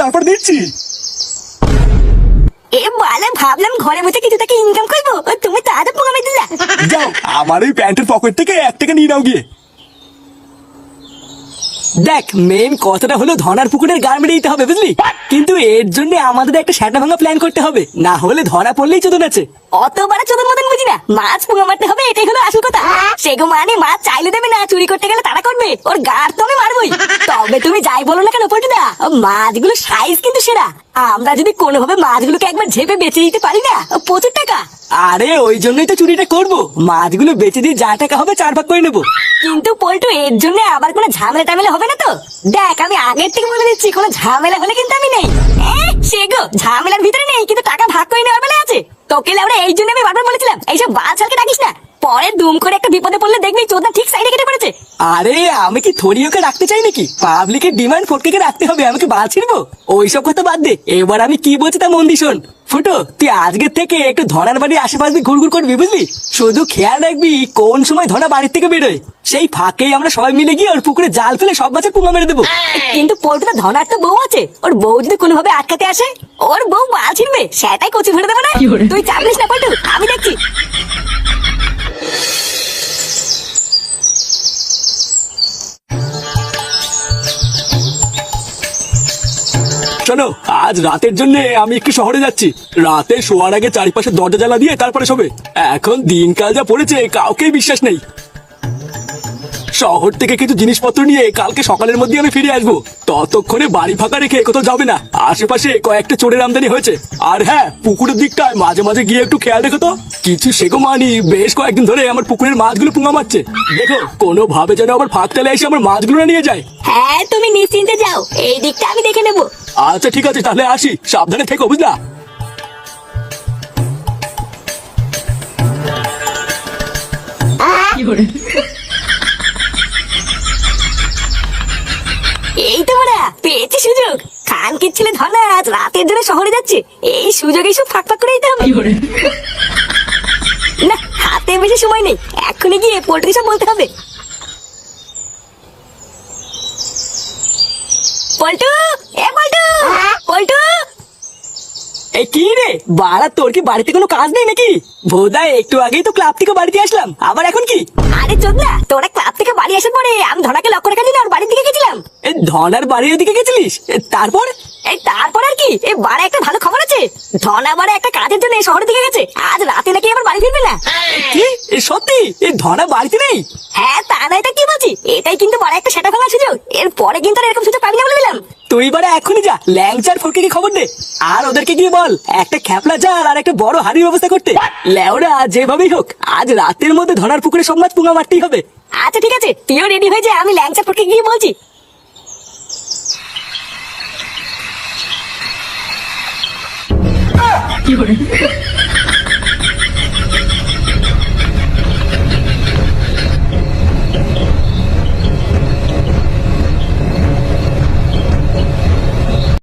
তারপর দিচ্ছি এ বালা ভাবলাম ঘরে বসে কিছু টাকা ইনকাম করব। তুমি দিলা যাও আমার এই প্যান্টের পকেট থেকে এক টাকা নিয়ে নাও গিয়ে। দেখ মেন কথাটা হলো ধনার পুকুরের গান মেরে দিতে হবে বুঝলি? কিন্তু এর জন্য আমাদের একটা স্যাটা ভাঙা প্ল্যান করতে হবে। না হলে ধরা পড়লেই চোদন আছে। অত বড় চোদন মতন বুঝি না। মাছ পুরো মারতে হবে এটাই হলো আসল কথা। সেগো মানে মাছ চাইলে দেবে না চুরি করতে গেলে তারা করবে। ওর গাড় তো আমি মারবই। তবে তুমি যাই বলো না কেন পটুদা মাছগুলো সাইজ কিন্তু সেরা। আমরা যদি কোনোভাবে মাছগুলোকে একবার ঝেপে বেঁচে দিতে পারি না প্রচুর টাকা। আরে ওই জন্যই তো চুরিটা করব। মাছগুলো বেঁচে দিয়ে যা টাকা হবে চার ভাগ করে নেব। কিন্তু পল্টু এর জন্য আবার কোনো ঝামেলা টামেলা হবে না তো? দেখ আমি আগের থেকে বলে দিচ্ছি কোনো ঝামেলা হলে কিন্তু আমি নেই। সে গো ঝামেলার ভিতরে নেই কিন্তু টাকা ভাগ করে নেওয়ার বেলা আছে তোকে আমরা এই জন্য আমি বারবার বলেছিলাম, এইসব বালছালকে ডাকিস না। পরে দুম করে একটা বিপদে পড়লে দেখবি চোদনা ঠিক সাইডে কেটে পড়েছে। আরে, আমি কি থরিওকে রাখতে চাই নাকি? পাবলিকের ডিমান্ড ফটকে রাখতে হবে আমাকে বাল ছিড়বো? ওইসব কথা বাদ দে, এবার আমি কি বলছি তা মন শোন। ফুটো তুই আজকের থেকে একটু ধরার বাড়ির আশেপাশে ঘুরঘুর করবি বুঝলি? শুধু খেয়াল রাখবি কোন সময় ধরা বাড়ির থেকে বেরোয়। সেই ফাঁকে আমরা সবাই মিলে গিয়ে ওর পুকুরে জাল ফেলে সব মাছের কুমা মেরে দেবো। কিন্তু পোলটা ধনার তো বউ আছে। ওর বউ যদি কোনোভাবে আটকাতে আসে ওর বউ মাল ছিনবে সেটাই কচি ফেলে দেবে না। তুই চাপিস শোনো, আজ রাতের জন্য আমি একটু শহরে যাচ্ছি। রাতে শোয়ার আগে চারিপাশে দরজা জ্বালা দিয়ে তারপরে শোবে। এখন দিনকাল যা পড়েছে, কাউকেই বিশ্বাস নেই। শহর থেকে কিছু জিনিসপত্র নিয়ে কালকে সকালের মধ্যে আমি ফিরে আসব। ততক্ষণে বাড়ি ফাঁকা রেখে কোথাও যাবে না। আশেপাশে কয়েকটা চোরের আমদানি হয়েছে। আর হ্যাঁ পুকুরের দিকটায় মাঝে মাঝে গিয়ে একটু খেয়াল রেখো তো। কিছু সেগো মানি, বেশ কয়েকদিন ধরে আমার পুকুরের মাছগুলো পুঙা মারছে। দেখো কোনো ভাবে যেন আবার ফাঁক তেলে এসে আমার মাছগুলো নিয়ে যায়। হ্যাঁ তুমি নিশ্চিন্তে যাও। এই দিকটা আমি দেখে নেব। আচ্ছা ঠিক আছে তাহলে আসি। সাবধানে থেকো বুঝলা? এই তো বড়া পেয়েছি সুযোগ। খান কি ছেলে ধনা আজ রাতের জন্য শহরে যাচ্ছে। এই সুযোগে সব ফাঁক ফাঁক করে দিতে হবে। না হাতে বেশি সময় নেই। এখনই গিয়ে পোল্ট্রি সব বলতে হবে। পল্টু এ পল্টু? পল্টু এই কি রে? বাড়া তোর কি বাড়িতে কোনো কাজ নেই নাকি? ভোদা একটু আগেই তো ক্লাব থেকে বাড়িতে আসলাম। আবার এখন কি? আরে চোদ না তোরা ক্লাব থেকে বাড়ি আসার পরে আমি ধনাকে লক্ষ্য রেখে দিল আর বাড়ির দিকে গেছিলাম। এ ধনার বাড়ির ওদিকে গেছিলিস? এ, তারপর? এই তারপর আর কি? এই বারে একটা ভালো খবর আছে। ধনা বারে একটা কাজের জন্য এই শহরের দিকে গেছে। আজ রাতে নাকি আবার বাড়ি ফিরবে না। কি? এ সত্যি? এ ধনা বাড়িতে নেই? হ্যাঁ তা নয় তা কি বলছি? এটাই কিন্তু বড় একটা সেটা ভাঙার সুযোগ। এর পরে কিন্তু আর এরকম সুযোগ পাবি না বলে দিলাম। তুই বারে এখনই যা ল্যাংচার কি খবর দে আর ওদেরকে গিয়ে বল একটা খ্যাপলা জাল আর একটা বড় হাড়ির ব্যবস্থা করতে। লেওরা যেভাবেই হোক আজ রাতের মধ্যে ধরার পুকুরে সব মাছ পুঙ্গা মারতেই হবে। আচ্ছা ঠিক আছে তুইও রেডি হয়ে যা আমি ল্যাংচা পটকে গিয়ে বলছি।